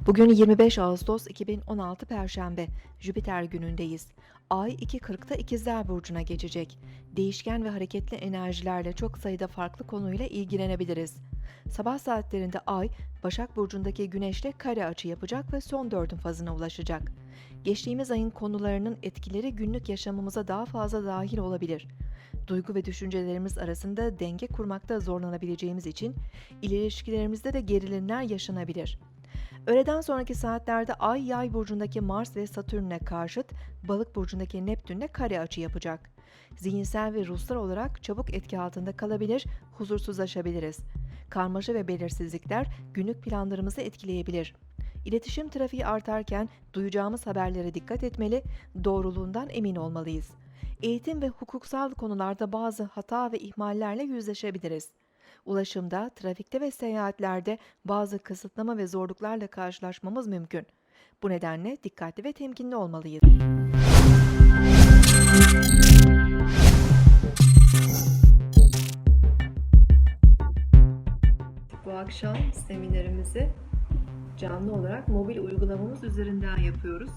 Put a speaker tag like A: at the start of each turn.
A: Bugün 25 Ağustos 2016 Perşembe, Jüpiter günündeyiz. Ay 2.40'da İkizler Burcu'na geçecek. Değişken ve hareketli enerjilerle çok sayıda farklı konuyla ilgilenebiliriz. Sabah saatlerinde Ay, Başak Burcu'ndaki Güneş'le kare açı yapacak ve son dördün fazına ulaşacak. Geçtiğimiz ayın konularının etkileri günlük yaşamımıza daha fazla dahil olabilir. Duygu ve düşüncelerimiz arasında denge kurmakta zorlanabileceğimiz için ilişkilerimizde de gerilimler yaşanabilir. Öğleden sonraki saatlerde Ay Yay burcundaki Mars ve Satürn'e karşıt Balık burcundaki Neptün'le kare açı yapacak. Zihinsel ve ruhsal olarak çabuk etki altında kalabilir, huzursuzlaşabiliriz. Karmaşa ve belirsizlikler günlük planlarımızı etkileyebilir. İletişim trafiği artarken duyacağımız haberlere dikkat etmeli, doğruluğundan emin olmalıyız. Eğitim ve hukuksal konularda bazı hata ve ihmallerle yüzleşebiliriz. Ulaşımda, trafikte ve seyahatlerde bazı kısıtlama ve zorluklarla karşılaşmamız mümkün. Bu nedenle dikkatli ve temkinli olmalıyız. Bu akşam seminerimizi canlı olarak mobil uygulamamız üzerinden yapıyoruz.